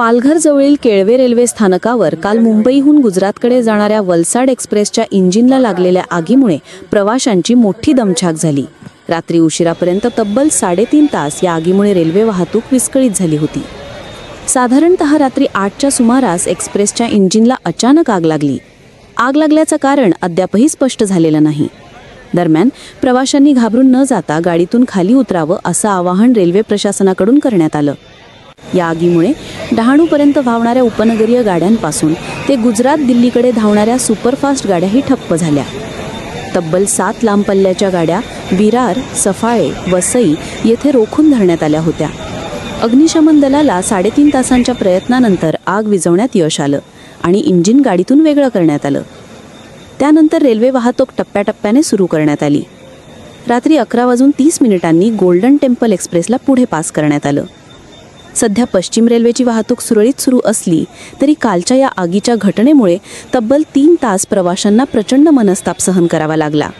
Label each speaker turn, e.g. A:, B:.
A: पालघरजवळील Kelve railway स्थानकावर काल मुंबईहून गुजरातकडे जाणाऱ्या वलसाड एक्सप्रेसच्या इंजिनला लागलेल्या आगीमुळे प्रवाशांची मोठी दमछाक झाली. रात्री उशिरापर्यंत तब्बल साडेतीन तास या आगीमुळे रेल्वे वाहतूक विस्कळीत झाली होती. साधारणत रात्री आठच्या सुमारास एक्सप्रेसच्या इंजिनला अचानक आग लागली. आग लागल्याचं कारण अद्यापही स्पष्ट झालेलं नाही. दरम्यान प्रवाशांनी घाबरून न जाता गाडीतून खाली उतरावं असं आवाहन रेल्वे प्रशासनाकडून करण्यात आलं. या आगीमुळे डहाणूपर्यंत धावणाऱ्या उपनगरीय गाड्यांपासून ते गुजरात दिल्लीकडे धावणाऱ्या सुपरफास्ट गाड्याही ठप्प झाल्या. तब्बल सात लांब पल्ल्याच्या गाड्या विरार सफाळे वसई येथे रोखून धरण्यात आल्या होत्या. अग्निशमन दलाला साडेतीन तासांच्या प्रयत्नानंतर आग विझवण्यात यश आलं आणि इंजिन गाडीतून वेगळं करण्यात आलं. त्यानंतर रेल्वे वाहतूक टप्प्याटप्प्याने सुरू करण्यात आली. रात्री अकरा वाजून तीस मिनिटांनी गोल्डन टेम्पल एक्सप्रेसला पुढे पास करण्यात आलं. सध्या पश्चिम रेल्वेची वाहतूक सुरळीत सुरू असली तरी कालच्या या आगीच्या घटनेमुळे तब्बल तीन तास प्रवाशांना प्रचंड मनस्ताप सहन करावा लागला.